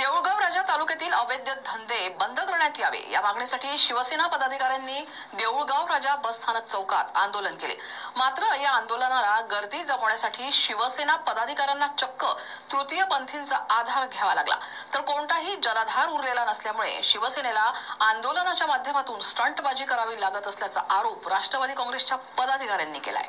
देऊळगाव राजा तालुक्यातील अवैध धंदे बंद करण्यात यावे. या मागणीसाठी शिवसेना पदाधिकाऱ्यांनी देऊळगाव राजा बसस्थानक चौकात आंदोलन केले. मात्र या आंदोलनाला गर्दी जमवण्यासाठी शिवसेना पदाधिकाऱ्यांना चक्क तृतीय पंथींचा आधार घ्यावा लागला. तर कोणताही जनाधार उरलेला नसल्यामुळे शिवसेनेला आंदोलनाच्या माध्यमातून स्टंटबाजी करावी लागत असल्याचा आरोप राष्ट्रवादी काँग्रेसच्या पदाधिकाऱ्यांनी केलाय.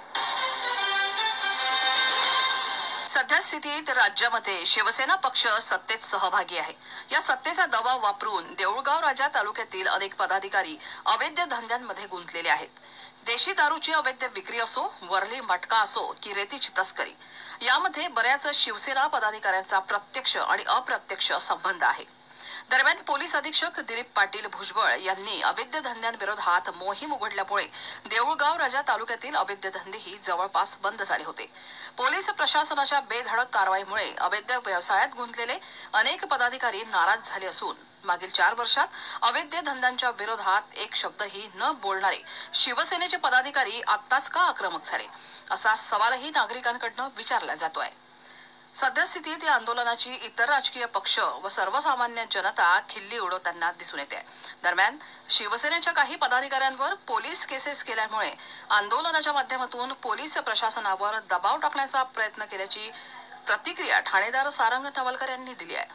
सध्या स्थितीत राज्यामध्ये शिवसेना पक्ष सत्तेत सहभागी आहे. या सत्तेचा दबाव वापरून देऊळगाव राजा तालुक्यातील अनेक पदाधिकारी अवैध धंद्यांमध्ये गुंतलेले आहेत. देशी दारूची अवैध विक्री असो वरली मटका असो की रेतीची तस्करी यामध्ये बऱ्याच शिवसेना पदाधिकाऱ्यांचा प्रत्यक्ष आणि अप्रत्यक्ष संबंध आहे. दरम्यान पोलीस अधीक्षक दिलीप पाटील भुजबळ यांनी अवैध धंद्यांविरोधात मोहीम उघडल्यामुळे देऊळगाव राजा तालुक्यातील अवैध धंदेही जवळपास बंद झाले होते. पोलीस प्रशासनाच्या बेधडक कारवाईमुळे अवैध व्यवसायात गुंतलेले अनेक पदाधिकारी नाराज झाले असून मागील चार वर्षात अवैध धंद्यांच्या विरोधात एक शब्दही न बोलणारे शिवसेनेचे पदाधिकारी आत्ताच का आक्रमक झाले? असा सवालही नागरिकांकडनं विचारला जातोय. सद्यस्थितीत या आंदोलनाची इतर राजकीय पक्ष व सर्वसामान्य जनता खिल्ली उडवताना दिसून येते. दरम्यान शिवसेनेच्या काही पदाधिकाऱ्यांवर पोलीस केसेस केल्यामुळे आंदोलनाच्या माध्यमातून पोलीस प्रशासनावर दबाव टाकण्याचा प्रयत्न केल्याची प्रतिक्रिया ठाणेदार सारंग नवलकर यांनी दिली आहे.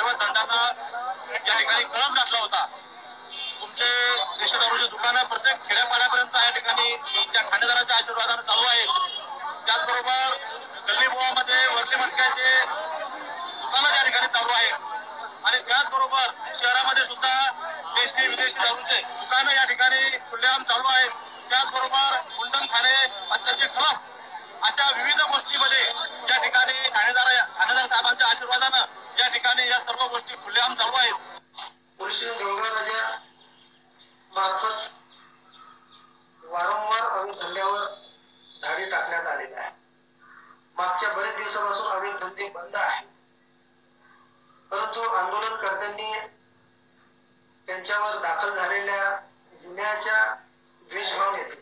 धंद्यांना या ठिकाणी कळस घातला होता. तुमचे देशदारूचे दुकानं प्रत्येक खेड्यापाड्यापर्यंत या ठिकाणी त्या ठाणेदाराच्या आशीर्वादाने चालू आहेत त्याचबरोबर गल्लीबोळामध्ये वरली मटक्याचे दुकानं त्या ठिकाणी चालू आहेत. आणि त्याचबरोबर शहरामध्ये सुद्धा देशी विदेशी दारूचे दुकानं या ठिकाणी खुल्लेआम चालू आहेत. त्याचबरोबर कुंडनखाने हत्याचे कलम अशा विविध गोष्टीमध्ये या ठिकाणी ठाणेदार ठाणेदार साहेबांच्या आशीर्वादानं या ठिकाणी या सर्व गोष्टी खुल्लेआम चालू आहेत. पोलीस देवळगाव मार्फत वारंवार अवैध धंद्यावर धाडी टाकण्यात आलेल्या आहे. मागच्या बरेच दिवसापासून अवैध धंदे बंद आहे परंतु आंदोलनकर्त्यांनी त्यांच्यावर दाखल झालेल्या गुन्ह्याच्या द्वेषभावनेतून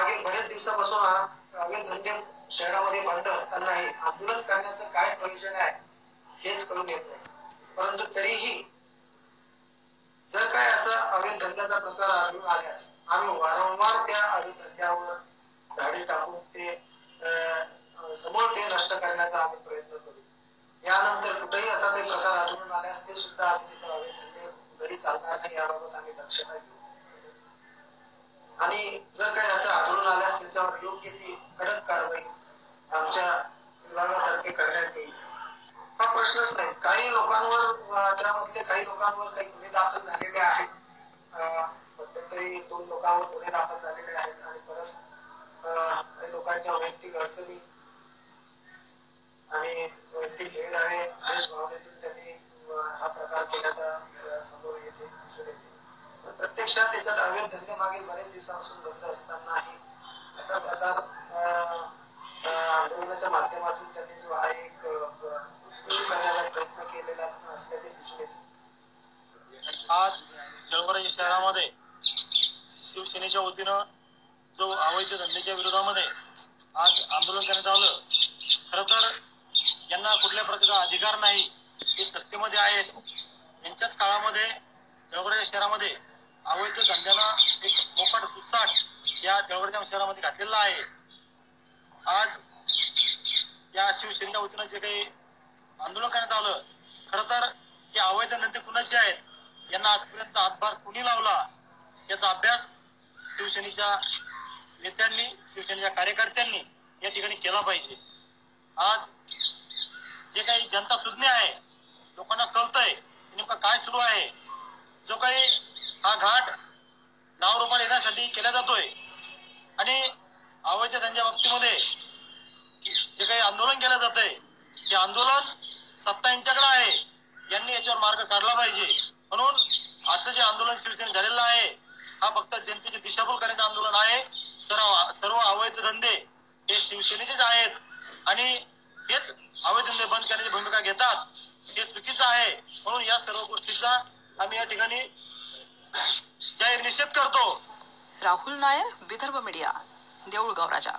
मागील बरेच दिवसापासून हा अवैध धंदे शहरामध्ये बंद असतानाही आंदोलन करण्याचं काय प्रयोजन आहे हेच कळून येत नाही. परंतु तरीही जर काय असं अवैध धंद्याचा प्रकार आढळून आल्यास आम्ही वारंवार त्या अवैध धंद्यावर धाडी टाकून ते अं, समोर ते नष्ट करण्याचा आम्ही प्रयत्न करू. यानंतर कुठेही असा काही प्रकार आढळून आल्यास ते सुद्धा आम्ही अवैध धंदे कुठेही चालणार नाही याबाबत आम्ही दक्षता घेऊ. आणि जर काही असं आढळून आल्यास त्याच्यावर योग्य ती कडक कारवाई आमच्या विभागातर्फे करण्यात येईल. हा प्रश्नच नाही. काही लोकांवर त्यामधले काही लोकांवर काही गुन्हे दाखल झालेले आहेत. तरी दोन लोकांवर गुन्हे दाखल झालेले आहेत आणि परत काही लोकांच्या वैयक्तिक अडचणी आणि वैयक्तिक हेर आहे देशभावनेतून त्यांनी अं, हा प्रकार केल्याचा अं, समोर येते दिसून येते पण प्रत्यक्षात त्याच्यात अवैध धंदे मागील बरेच दिवसापासून बंद असतानाही असा प्रकार आंदोलनाच्या माध्यमातून त्यांनी जो आहे एक करण्याचा प्रयत्न केलेला असल्याचे दिसून येते. आज जळगाव शहरामध्ये शिवसेनेच्या वतीनं जो अवैध धंद्याच्या विरोधामध्ये आज आंदोलन करण्यात आलं. खर तर यांना कुठल्या प्रकारचा अधिकार नाही ते सत्तेमध्ये आहेत. यांच्याच काळामध्ये जळगाव शहरामध्ये अवैध धंद्याला एक मोकट सुसाट या जळगाव शहरामध्ये घातलेला आहे. आज या शिवसेनेच्या वतीनं जे काही आंदोलन करण्यात आलं खरं तर हे अवैध धंदे कुणाचे आहेत? यांना आजपर्यंत हातभार कुणी लावला? याचा अभ्यास शिवसेनेच्या नेत्यांनी शिवसेनेच्या कार्यकर्त्यांनी या ठिकाणी केला पाहिजे. आज जे काही जनता सुज्ञ आहे लोकांना कळतंय नेमकं काय सुरू आहे? जो काही हा घाट नावरूपाला येण्यासाठी केला जातोय. आणि अवैध धंद्या बाबतीमध्ये जे काही आंदोलन केलं जातंय ते आंदोलन सत्ता यांच्याकडे आहे. यांनी याच्यावर मार्ग काढला पाहिजे. म्हणून आजचं जे आंदोलन शिवसेने झालेलं आहे हा फक्त जनतेची दिशाभूल करण्याचं आंदोलन आहे. सर्व सर्व अवैध धंदे हे शिवसेनेचेच आहेत. आणि हेच अवैध धंदे बंद करण्याची भूमिका घेतात हे चुकीचं आहे. म्हणून या सर्व गोष्टीचा आम्ही या ठिकाणी जाहीर निषेध करतो. राहुल नायर विदर्भ मीडिया देऊळगाव राजा.